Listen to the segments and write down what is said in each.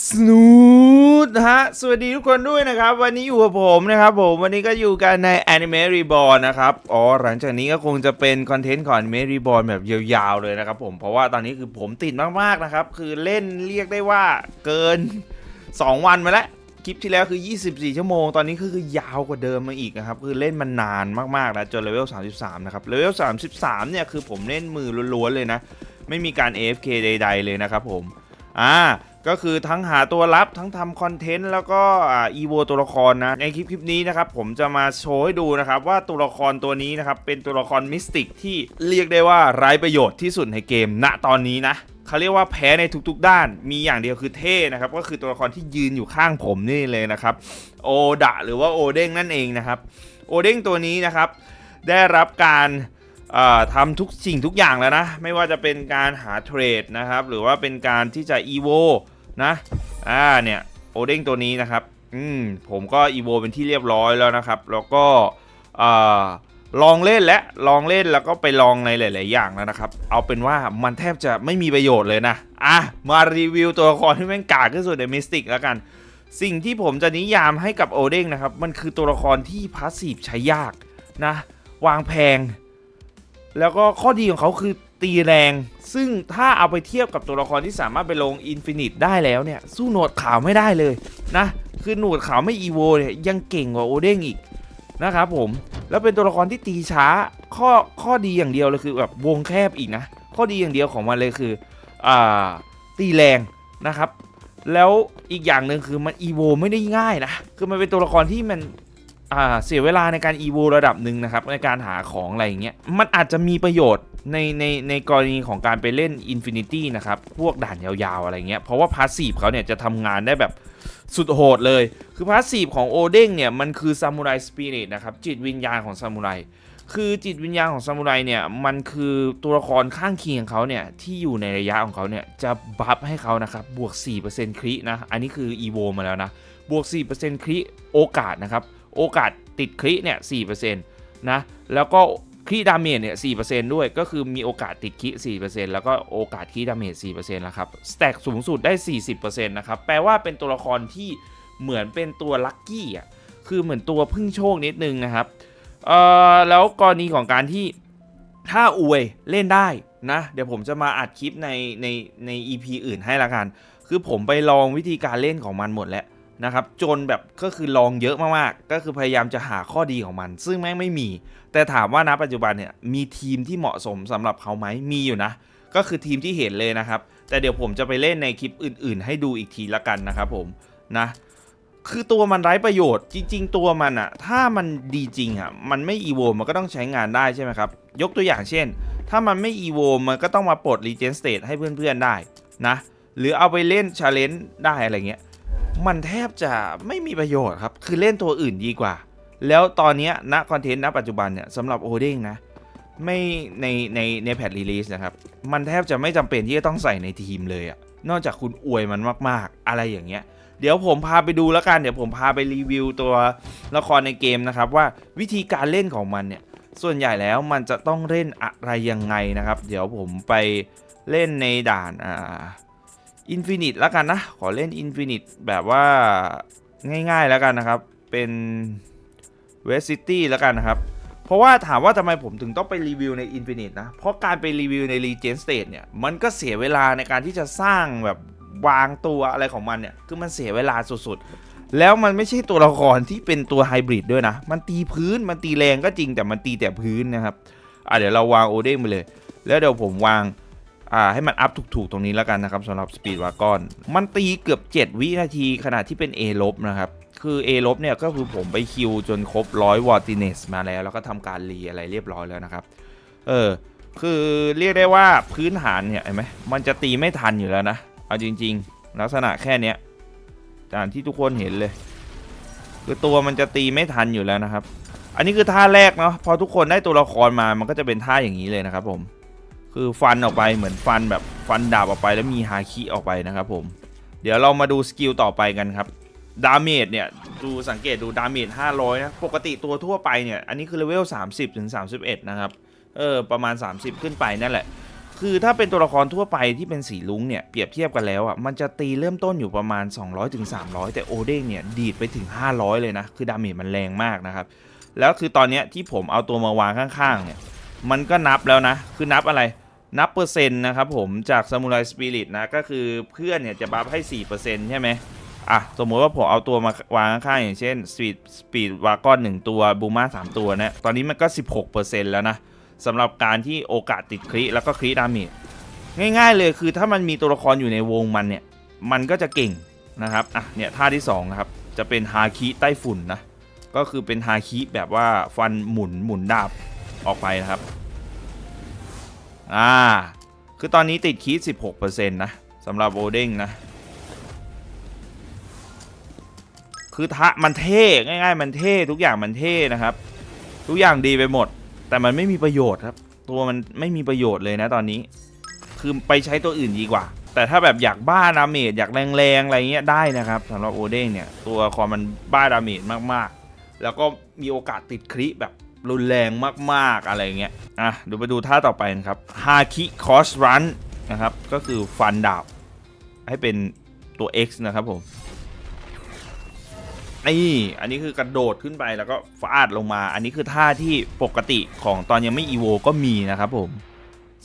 สนูดฮะ สวัสดีทุกคนด้วยนะครับ วันนี้อยู่กับผมนะครับผม วันนี้ก็อยู่กันใน Anime Reborn นะครับ อ๋อ หลังจากนี้ก็คงจะเป็นคอนเทนต์ของ Anime Reborn แบบยาวๆเลยนะครับผม เพราะว่าตอนนี้คือผมติดมากๆนะครับ คือเล่นเรียกได้ว่าเกิน 2 วันมาแล้ว คลิปที่แล้วคือ 24 ชั่วโมง ตอนนี้คือคือยาวกว่าเดิมมาอีกนะครับ คือเล่นมันนานมากๆแล้วจนเลเวล 33 นะครับ เลเวล 33 เนี่ยคือผมเล่นมือล้วนๆเลยนะ ไม่มีการ AFK ใด ๆ เลยนะครับผม อ่า ก็คือทั้งหาตัวรับทั้งทำคอนเทนต์แล้วก็อีโวตัวละครนะในคลิปคลิปนี้นะครับผมจะมาโชว์ให้ดูนะครับว่าตัวละครตัวนี้นะครับเป็นตัวละครมิสติกที่เรียกได้ว่าไร้ประโยชน์ที่สุดในเกมณตอนนี้นะเขาเรียกว่าแพ้ในทุกๆด้าน มีอย่างเดียวคือเท่นะครับ ก็คือตัวละครที่ยืนอยู่ข้างผมนี่เลยนะครับ โอดะหรือว่าโอเด้งนั่นเองนะครับ โอเด้งตัวนี้นะครับ ได้รับการ ทำทุกสิ่งทุกอย่างแล้วนะ ไม่ว่าจะเป็นการหาเทรดนะครับ หรือว่าเป็นการที่จะอีโวนะอ่าเนี่ยโอเด้งตัวนี้นะครับอืมผมก็อีโวเป็นที่เรียบร้อยแล้วนะครับ แล้วก็ลองเล่นและลองเล่นแล้วก็ไปลองในหลาย ๆ อย่างแล้วนะครับ เอาเป็นว่ามันแทบจะไม่มีประโยชน์เลยนะ อะ มารีวิวตัวละครที่แม่งกากที่สุดในมิสติกแล้วกัน สิ่งที่ผมจะนิยามให้กับโอเด้งนะครับ มันคือตัวละครที่พาสซีฟใช้ยากนะ วางแพง แล้วก็ข้อดีของเขาคือตีแรง ซึ่งถ้าเอาไปเทียบกับตัวละครที่สามารถไปลงอินฟินิตได้แล้วเนี่ย สู้หนวดขาวไม่ได้เลยนะ คือหนวดขาวไม่อีโวเนี่ยยังเก่งกว่าโอเด้งอีกนะครับผม แล้วเป็นตัวละครที่ตีช้า ข้อข้อดีอย่างเดียวเลยคือแบบวงแคบอีกนะ ข้อดีอย่างเดียวของมันเลยคืออ่าตีแรงนะครับ แล้วอีกอย่างหนึ่งคือมันอีโวไม่ได้ง่ายนะ คือมันเป็นตัวละครที่มัน เสียเวลาในการอีโวระดับหนึ่งนะครับ ในการหาของอะไรอย่างเงี้ยมันอาจจะมีประโยชน์ในในในกรณีของการไปเล่น Infinity นะครับ พวกด่านยาวๆ อะไรเงี้ยเพราะว่าพาสซีฟเขาเนี่ยจะทำงานได้แบบสุดโหดเลย คือพาสซีฟของโอเด้งเนี่ย มันคือซามูไรสปิริตนะครับ จิตวิญญาณของซามูไรคือจิตวิญญาณของซามูไรเนี่ย มันคือตัวละครข้างเคียงเขาเนี่ย ที่อยู่ในระยะของเขาเนี่ย จะบัฟให้เขานะครับบวก 4%ครินะ อันนี้คืออีโวมาแล้วนะบวก 4%คริโอกาสนะครับ โอกาสติดคริเนี่ย4%นะแล้วก็คริดาเมจเนี่ย4%ด้วยก็คือมีโอกาสติดคริ4%แล้วก็โอกาสคริดาเมจ4%แล้วครับสแต็กสูงสุดได้ 40%นะครับแปลว่าเป็นตัวละครที่เหมือนเป็นตัวลัคกี้อะคือเหมือนตัวพึ่งโชคนิดนึงนะครับเอ่อแล้วกรณีของการที่ถ้าอวยเล่นได้นะ เดี๋ยวผมจะมาอัดคลิปในในใน EP อื่นให้ละกัน คือผมไปลองวิธีการเล่นของมันหมดแล้ว นะครับจนแบบก็คือลองเยอะมากๆ ก็คือพยายามจะหาข้อดีของมัน ซึ่งแม่งไม่มี แต่ถามว่าณปัจจุบันเนี่ยมีทีมที่เหมาะสมสำหรับเขาไหมมีอยู่นะ ก็คือทีมที่เห็นเลยนะครับ แต่เดี๋ยวผมจะไปเล่นในคลิปอื่น ๆ ให้ดูอีกทีละกันนะครับผมนะคือตัวมันไร้ประโยชน์จริง ๆ ตัวมันอะถ้ามันดีจริงอะมันไม่อีโวมันก็ต้องใช้งานได้ใช่ไหมครับ ยกตัวอย่างเช่น ถ้ามันไม่อีโวมันก็ต้องมาปลดรีเจนสเตทให้เพื่อนๆได้นะหรือเอาไปเล่นชาเลนจ์ได้อะไรเงี้ย มันแทบจะไม่มีประโยชน์ครับ คือเล่นตัวอื่นดีกว่า แล้วตอนนี้ณคอนเทนต์ณปัจจุบันเนี่ยสำหรับโอเด้งนะ ไม่ในในในแพทรีลีสนะครับ มันแทบจะไม่จำเป็นที่จะต้องใส่ในทีมเลยอะนอกจากคุณอวยมันมาก ๆ อะไรอย่างเงี้ย เดี๋ยวผมพาไปดูแล้วกัน เดี๋ยวผมพาไปรีวิวตัวละครในเกมนะครับ ว่าวิธีการเล่นของมันเนี่ย ส่วนใหญ่แล้วมันจะต้องเล่นอะไรยังไงนะครับ เดี๋ยวผมไปเล่นในด่านอ่า อินฟินิตแล้วกันนะ ขอเล่นอินฟินิตแบบว่าง่ายๆแล้วกันนะครับ เป็นเวสซิตี้แล้วกันนะครับ เพราะว่าถามว่าทำไมผมถึงต้องไปรีวิวในอินฟินิตนะ เพราะการไปรีวิวในรีเจนสเต e เนี่ย มันก็เสียเวลาในการที่จะสร้างแบบวางตัวอะไรของมันเนี่ย คือมันเสียเวลาสุดๆ แล้วมันไม่ใช่ตัวละครที่เป็นตัวไฮบริดด้วยนะ มันตีพื้น มันตีแรงก็จริงแต่มันตีแต่พื้นนะครับ อะเดี๋ยวเราวางโอเด้งไปเลย แล้วเดี๋ยวผมวาง อ่าให้มันอัพถูกๆตรงนี้แล้วกันนะครับสำหรับสปีดวากอนมันตีเกือบ 7 วินาทีขณะที่เป็น A ลบนะครับ คือ A ลบเนี่ยก็คือผมไปคิวจนครบ100วอร์ติเนสมาแล้ว แล้วก็ทำการรีอะไรเรียบร้อยแล้วนะครับ เออ คือเรียกได้ว่าพื้นฐานเนี่ยเห็นไหมมันจะตีไม่ทันอยู่แล้วนะ เอาจริง ๆ ลักษณะแค่เนี้ยตามที่ทุกคนเห็นเลย คือตัวมันจะตีไม่ทันอยู่แล้วนะครับ อันนี้คือท่าแรกเนาะพอทุกคนได้ตัวละครมามันก็จะเป็นท่าอย่างนี้เลยนะครับผม คือฟันออกไปเหมือนฟันแบบฟันดาบออกไปแล้วมีฮาคิออกไปนะครับผม เดี๋ยวเรามาดูสกิลต่อไปกันครับดาเมจเนี่ยดูสังเกตดูดาเมจ500 นะ ปกติตัวทั่วไปเนี่ย อันนี้คือเลเวล 30 ถึง 31 นะครับ เออ ประมาณ 30 ขึ้นไปนั่นแหละ คือถ้าเป็นตัวละครทั่วไปที่เป็นสีลุงเนี่ย เปรียบเทียบกันแล้วอะ มันจะตีเริ่มต้นอยู่ประมาณ 200-300ถึง 300 แต่โอเด้งเนี่ย ดีดไปถึง 500 เลยนะ คือดาเมจมันแรงมากนะครับ แล้วคือตอนเนี้ยที่ผมเอาตัวมาวางข้างๆเนี่ย มันก็นับแล้วนะ คือนับอะไร นับเปอร์เซ็นต์นะครับผมจากซามูไรสปิริตนะ ก็คือเพื่อนเนี่ยจะบัฟให้ 4%ใช่ไหมอะ สมมติว่าผมเอาตัวมาวางข้างๆอย่างเช่นสปีดสปีดวากอน1ตัวบูมา3ตัวนะตอนนี้มันก็ 16%แล้วนะสำหรับการที่โอกาสติดคริแล้วก็คริดาเมจง่ายๆเลยคือถ้ามันมีตัวละครอยู่ในวงมันเนี่ย มันก็จะเก่งนะครับอะเนี่ยท่าที่2นะครับจะเป็นฮาคิใต้ฝุ่นนะก็คือเป็นฮาคิแบบว่าฟันหมุนหมุนดาบออกไปนะครับ อ่า คือตอนนี้ติดคี16%นะสำหรับโอเด้งนะ คือทะมันเท่ ง่าย ๆ มันเท่ ทุกอย่างมันเท่นะครับ ทุกอย่างดีไปหมด แต่มันไม่มีประโยชน์ครับ ตัวมันไม่มีประโยชน์เลยนะตอนนี้ คือไปใช้ตัวอื่นดีกว่า แต่ถ้าแบบอยากบ้าดาเมจอยากแรงๆอะไรเงี้ยได้นะครับสำหรับโอเด้งเนี่ยตัวคอมันบ้าดาเมจมากๆ แล้วก็มีโอกาสติดคริแบบ รุนแรงมากๆอะไรเงี้ย อะเดูไปดูท่าต่อไปนะครับฮาคิคอสรันนะครับ ก็คือฟันดาบ ให้เป็นตัว X นะครับผม นี่ อันนี้คือกระโดดขึ้นไปแล้วก็ฟาดลงมา อันนี้คือท่าที่ปกติของตอนยังไม่อีโวก็มีนะครับผม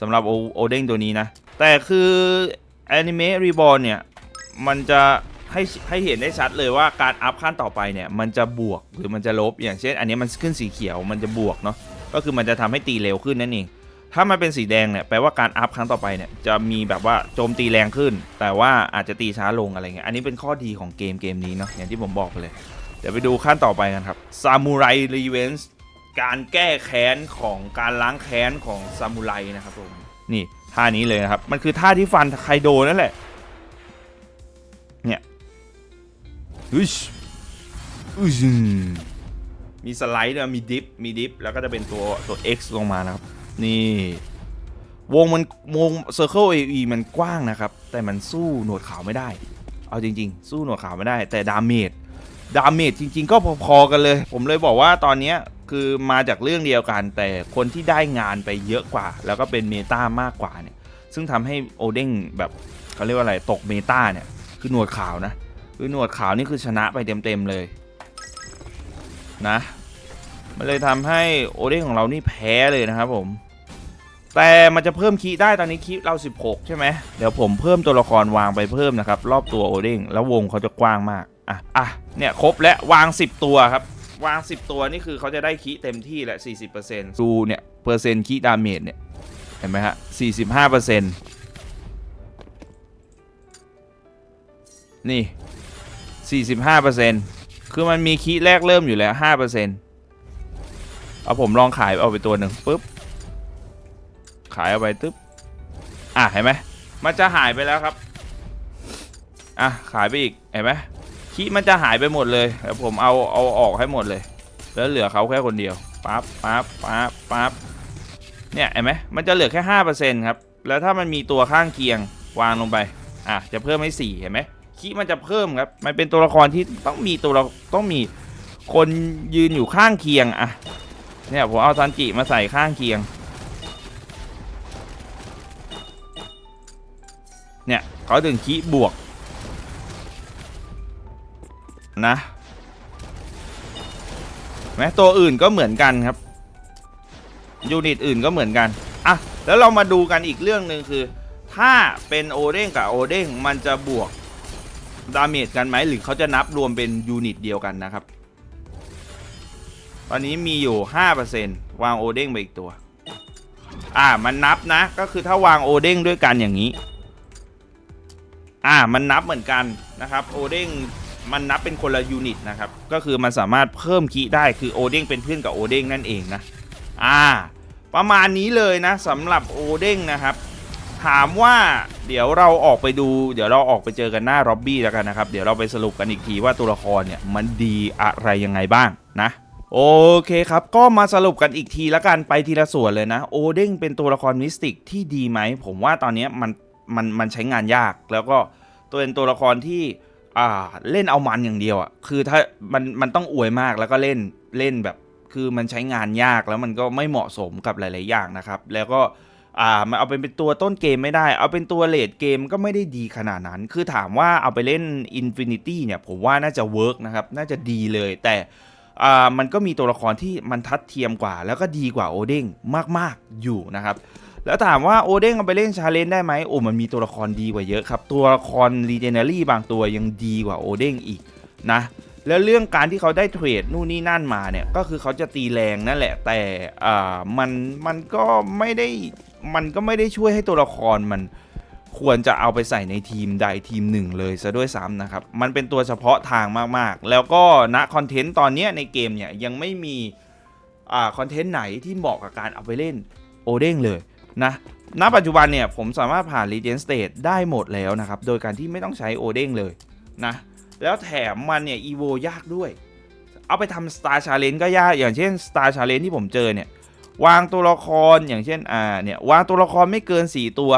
สำหรับโอเด้งตัวนี้นะ แต่คือแอนิเมะรีบอลเนี่ย มันจะ ให้ให้เห็นได้ชัดเลยว่าการอัพขั้นต่อไปเนี่ยมันจะบวกหรือมันจะลบอย่างเช่น อันนี้มันขึ้นสีเขียวมันจะบวกเนาะก็คือมันจะทำให้ตีเร็วขึ้นนั่นเองถ้ามันเป็นสีแดงเนี่ยแปลว่าการอัพครั้งต่อไปเนี่ยจะมีแบบว่าโจมตีแรงขึ้น แต่ว่าอาจจะตีช้าลงอะไรเงี้ยอันนี้เป็นข้อดีของเกมเกมนี้เนาะอย่างที่ผมบอกไปเลย เดี๋ยวไปดูขั้นต่อไปกันครับซามูไรรีเวนส์การแก้แค้นของการล้างแค้นของซามูไรนะครับผมนี่ท่านี้เลยนะครับมันคือท่าที่ฟันไคโดนั่นแหละ อึชอึชมีสไลด์ด้วยมีดิฟ มีดิฟ แล้วก็จะเป็นตัวตัว X ลงมานะครับ นี่ วงมันวง Circle AE มันกว้างนะครับ แต่มันสู้หนวดขาวไม่ได้ เอาจริง ๆ สู้หนวดขาวไม่ได้ แต่ดาเมจ ดาเมจจริง ๆ ก็พอๆกันเลย ผมเลยบอกว่าตอนนี้คือมาจากเรื่องเดียวกัน แต่คนที่ได้งานไปเยอะกว่า แล้วก็เป็นเมตามากกว่าเนี่ย ซึ่งทำให้โอเด้งแบบเขาเรียกว่าอะไร ตกเมตาเนี่ย คือหนวดขาวนะ คือหนวดขาวนี่คือชนะไปเต็มๆเลยนะมันเลยทำให้โอเด้งของเรานี่แพ้เลยนะครับผม แต่มันจะเพิ่มคีได้ตอนนี้คีเรา 16 ใช่ไหมเดี๋ยวผมเพิ่มตัวละครวางไปเพิ่มนะครับ รอบตัวโอเด้งแล้ววงเขาจะกว้างมาก อะอะเนี่ยครบแล้ววาง 10 ตัวครับ วาง 10 ตัวนี่คือเขาจะได้คีเต็มที่แหละ40%ดูเนี่ยเปอร์เซ็นต์คีดาเมจเนี่ยเห็นไหมฮะ45%นี่ 45%คือมันมีคีแรกเริ่มอยู่แล้ว 5%เอาผมลองขายเอาไปตัวหนึ่งปุ๊บ ขายเอาไปตึ๊บ อะเห็นไหมมันจะหายไปแล้วครับ อะขายไปอีกเห็นไหมคีมันจะหายไปหมดเลยแล้วผมเอาเอาออกให้หมดเลย แล้วเหลือเขาแค่คนเดียวปั๊บปั๊บปั๊บปั๊บเนี่ยเห็นไหมมันจะเหลือแค่ห้าเปอร์เซ็นต์ครับ แล้วถ้ามันมีตัวข้างเคียงวางลงไป อะ จะเพิ่มให้สี่เห็นไหม คิมันจะเพิ่มครับ มันเป็นตัวละครที่ต้องมีตัวละต้องมีคนยืนอยู่ข้างเคียงอะเนี่ยผมเอาซันจิมาใส่ข้างเคียง เนี่ยเขาถึงคีบวก นะ แม้ตัวอื่นก็เหมือนกันครับ ยูนิตอื่นก็เหมือนกันอะแล้วเรามาดูกันอีกเรื่องหนึ่งคือ ถ้าเป็นโอเด้งกับโอเด้งมันจะบวก ดาเมจกันไหมหรือเขาจะนับรวมเป็นยูนิตเดียวกันนะครับ ตอนนี้มีอยู่ 5%วางโอเด้งไปอีกตัว อ่ามันนับนะ ก็คือถ้าวางโอเด้งด้วยกันอย่างนี้ อ่ามันนับเหมือนกันนะครับโอเด้งมันนับเป็นคนละยูนิตนะครับ ก็คือมันสามารถเพิ่มคีได้คือโอเด้งเป็นเพื่อนกับโอเด้งนั่นเองนะ อ่า ประมาณนี้เลยนะสำหรับโอเด้งนะครับ ถามว่าเดี๋ยวเราออกไปดู เดี๋ยวเราออกไปเจอกันหน้าร็อบบี้แล้วกันนะครับ เดี๋ยวเราไปสรุปกันอีกทีว่าตัวละครเนี่ยมันดีอะไรยังไงบ้างนะโอเคครับ ก็มาสรุปกันอีกทีละกันไปทีละส่วนเลยนะ โอเด้งเป็นตัวละครมิสติกที่ดีไหม ผมว่าตอนนี้มันมันมันใช้งานยาก แล้วก็ตัวเป็นตัวละครที่อ่าเล่นเอามันอย่างเดียวอะคือถ้ามันมันต้องอวยมากแล้วก็เล่นเล่นแบบ คือมันใช้งานยากแล้วมันก็ไม่เหมาะสมกับหลาย ๆ อย่างนะครับ แล้วก็ อ่ามันเอาเป็นเป็นตัวต้นเกมไม่ได้ เอาเป็นตัวเลดเกมก็ไม่ได้ดีขนาดนั้น คือถามว่าเอาไปเล่น Infinity เนี่ย ผมว่าน่าจะเวิร์กนะครับ น่าจะดีเลย แต่อ่ามันก็มีตัวละครที่มันทัดเทียมกว่า แล้วก็ดีกว่าโอเด้งมากๆอยู่นะครับแล้วถามว่าโอเด้งเอาไปเล่นชาเลนจ์ได้ไหมโอ้มันมีตัวละครดีกว่าเยอะครับ ตัวละครรีเจเนอรี่บางตัวยังดีกว่าโอเด้งอีกนะ แล้วเรื่องการที่เขาได้เทรดนู่นนี่นั่นมาเนี่ย ก็คือเขาจะตีแรงนั่นแหละ แต่อ่ามันมันก็ไม่ได้ มันก็ไม่ได้ช่วยให้ตัวละครมันควรจะเอาไปใส่ในทีมใดทีมหนึ่งเลยซะด้วยซ้ำนะครับ มันเป็นตัวเฉพาะทางมากๆ แล้วก็ณคอนเทนต์ตอนนี้ในเกมเนี่ยยังไม่มีอ่าคอนเทนต์ไหนที่เหมาะกับการเอาไปเล่นโอเด้งเลยนะ ณ ปัจจุบันเนี่ยผมสามารถผ่าน Legend State ได้หมดแล้วนะครับ โดยการที่ไม่ต้องใช้โอเด้งเลยนะ แล้วแถมมันเนี่ยอีโวยากด้วย เอาไปทำ Star Challenge ก็ยาก อย่างเช่น Star Challenge ที่ผมเจอเนี่ย วางตัวละครอย่างเช่นอ่าเนี่ยวางตัวละครไม่เกิน 4 ตัว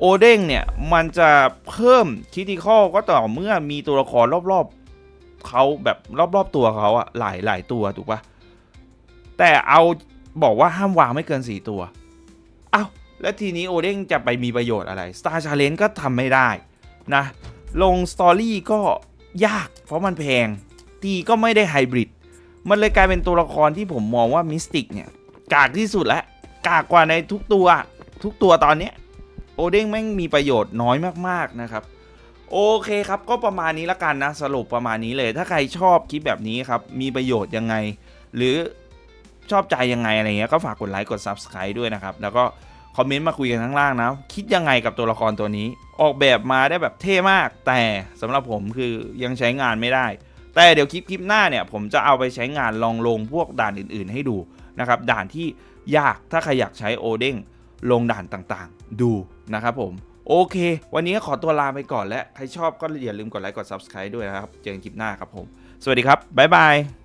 โอเด้งเนี่ยมันจะเพิ่มคิติคอก็ต่อเมื่อมีตัวละครรอบๆเขาแบบรอบๆตัวเขาอะหลายหลายตัวถูกปะแต่เอาบอกว่าห้ามวางไม่เกิน 4 ตัวเอ้าแล้วทีนี้โอเด้งจะไปมีประโยชน์อะไร Star Challenge ก็ทำไม่ได้นะลงสตอรี่ก็ยากเพราะมันแพงตีก็ไม่ได้ไฮบริดมันเลยกลายเป็นตัวละครที่ผมมองว่ามิสติกเนี่ย กากที่สุดแล้วกากกว่าในทุกตัว ทุกตัวตอนเนี้ยโอเด้งแม่งมีประโยชน์น้อยมากๆนะครับ โอเคครับก็ประมาณนี้ละกันนะสรุปประมาณนี้เลย ถ้าใครชอบคลิปแบบนี้ครับ มีประโยชน์ยังไง หรือชอบใจยังไงอะไรเงี้ยก็ฝากกดไลค์กด Subscribe ด้วยนะครับ แล้วก็คอมเมนต์มาคุยกันข้างล่างนะ คิดยังไงกับตัวละครตัวนี้ ออกแบบมาได้แบบเท่มาก แต่สำหรับผมคือยังใช้งานไม่ได้ แต่เดี๋ยวคลิปคลิปหน้าเนี่ย ผมจะเอาไปใช้งานลองลงพวกด่านอื่น ๆ ให้ดู นะครับด่านที่ยากถ้าใครอยากใช้โอเด้งลงด่านต่างๆ ดูนะครับผม โอเค วันนี้ขอตัวลาไปก่อนและใครชอบก็อย่าลืมกดไลค์กด Subscribe ด้วยนะครับ เจอกันคลิปหน้าครับผม สวัสดีครับ บ๊ายบาย